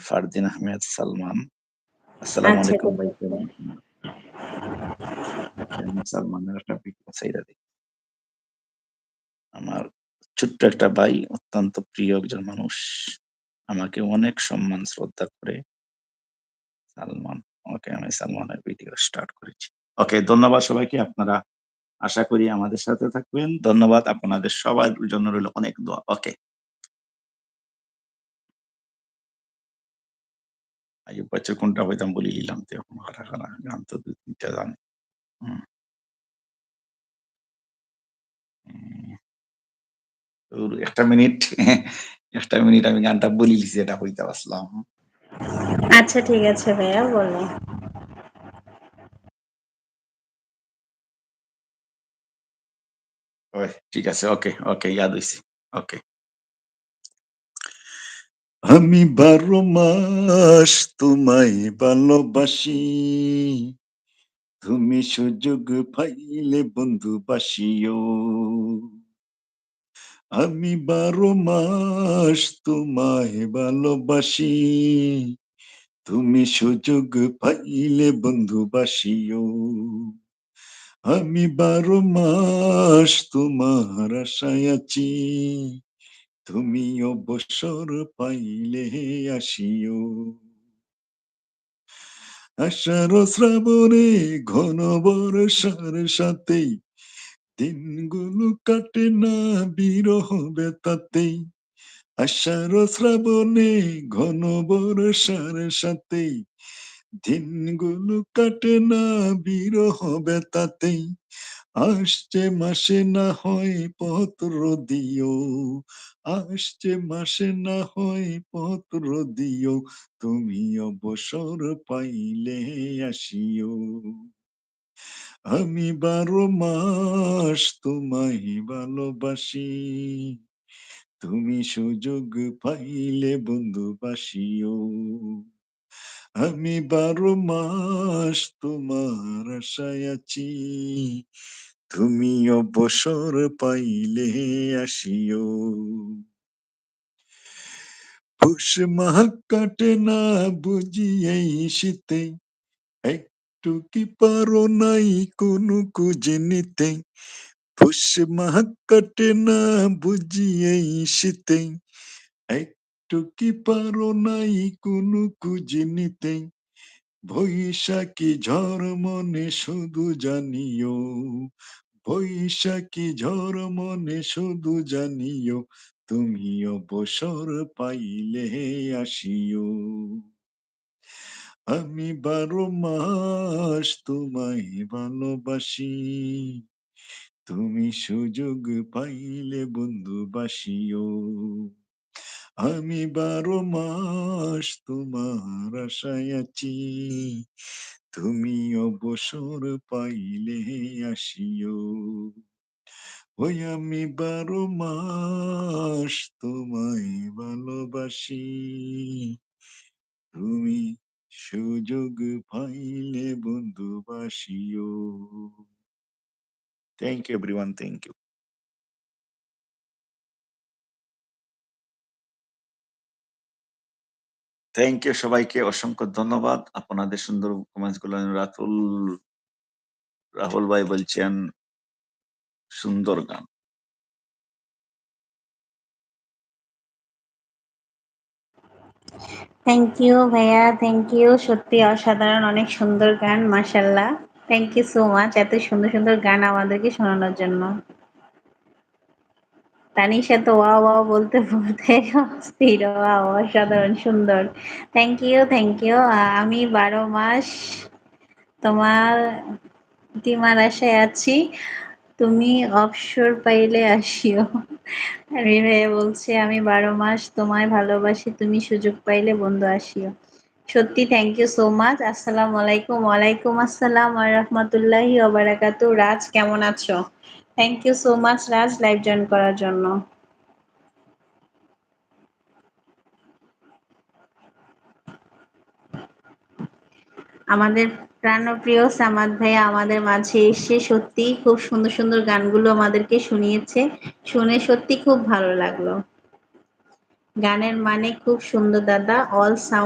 ফারদিন আহমেদ সালমান আসসালামু আলাইকুম সালমানের একটা ভিডিও চাইরা দেখি আমার ছোট্ট একটা ভাই অত্যন্ত প্রিয় একজন মানুষ। আমাকে অনেক সম্মান শ্রদ্ধা করে সালমান। ওকে আমি সালমানের ভিডিও স্টার্ট করেছি। ওকে ধন্যবাদ সবাইকে। আপনারা আশা করি আমাদের সাথে থাকবেন। ধন্যবাদ আপনাদের সবার জন্য রইল অনেক দোয়া। ওকে। আইয়ুব বাচ্চার কোনটা হইতাম বলে দিলাম তো এখন হারা হারা গান তো দু তিনটা জানি। একটা মিনিট একটা মিনিট আমি গানটা বলি লিছি এটা হইতে আসলাম। আচ্ছা ঠিক আছে ভাইয়া বলো। ওই ঠিক আছে ওকে ওকে ইয়াদ হইছে ওকে। আমি বারো মাস তোমায় ভালোবাসি। তুমি সুযোগ পাইলে বন্ধু বাসিও। আমি বারো মাস তোমায় ভালোবাসি। তুমি সুযোগ পাইলে বন্ধু বাসিও। আমি বারো মাস তোমার আশায় আছি। তুমি অবসর পাইলে আসিও। আষাঢ় শ্রাবণে ঘন বর্ষার সাথে দিনগুলো কাটে না বিরহ বেতাতেই আষাঢ় শ্রাবণে ঘন বর্ষার সাথে দিনগুলো কাটে না বিরহ বেতাতেই আসছে মাসে না হয় পত্র দিও, আসছে মাসে না হয় পত্র দিও, তুমি অবসর পাইলে আসিও। আমি বারো মাস তোমায় ভালোবাসি, তুমি সুযোগ পাইলে বন্ধু বাসিও আমি বারো মাস তোমার আশায় আছি। তুমি অবসর পাইলে আসিও। পুষ মাহ কাটে না বুঝি এই শীতে। একটু কি পারো নাই কোনো কুজে নিতে। পুষ মাহ কাটে না বুঝি এই শীতে। একটু কি পারো নাই কোনো কুজে নিতে। বৈশাখী ঝড় মনে শুধু জানিও, বৈশাখী ঝড় মনে শুধু জানিও, তুমি অবসর পাইলে আসিও। আমি বারো মাস তোমায় ভালোবাসি, তুমি সুযোগ পাইলে বন্ধু বাসিও আমি বারো মাস তোমার আশায় আছি। তুমি অবসর পাইলে আসিও। ওই আমি বারো মাস তোমায় ভালোবাসি। তুমি সুযোগ পাইলে বন্ধু বাসিও। Thank you everyone thank you thank you সবাইকে অসংখ্য ধন্যবাদ। আপনাদের সুন্দর কমেন্টসগুলো রাতুল রাহুল ভাই বলছেন, সুন্দর গান। থ্যাংক ইউ ভাইয়া থ্যাংক ইউ সত্যি অসাধারণ, অনেক সুন্দর গান মাশাল্লাহ থ্যাংক ইউ সো মাচ এত সুন্দর সুন্দর গান আমাদেরকে শোনানোর জন্য। তানিশা তো ওয়া ওয়া বলতে বলতে অস্থির ওয়া অসাধারণ, সুন্দর। থ্যাংক ইউ থ্যাংক ইউ আমি বারো মাস তোমার তিমার আশায় আছি। তুমি অবসর পাইলে আসিও। রে ভাইয়া বলছে, আমি বারো মাস তোমায় ভালোবাসি, তুমি সুযোগ পাইলে বন্ধু আসিও। সত্যি থ্যাংক ইউ সো মাচ আসসালামু আলাইকুম। ওয়ালাইকুম আসসালাম ওয়া রাহমাতুল্লাহি ওয়া বারাকাতু রাজ, কেমন আছো? Thank you so much Raj live join করার জন্য। আমাদের প্রাণপ্রিয় সামাদ ভাইয়া আমাদের মাঝে এসে সত্যি খুব সুন্দর সুন্দর গানগুলো আমাদেরকে শুনিয়েছে। শুনে সত্যি খুব ভালো লাগল। গানের মানে খুব সুন্দর, দাদা। All sound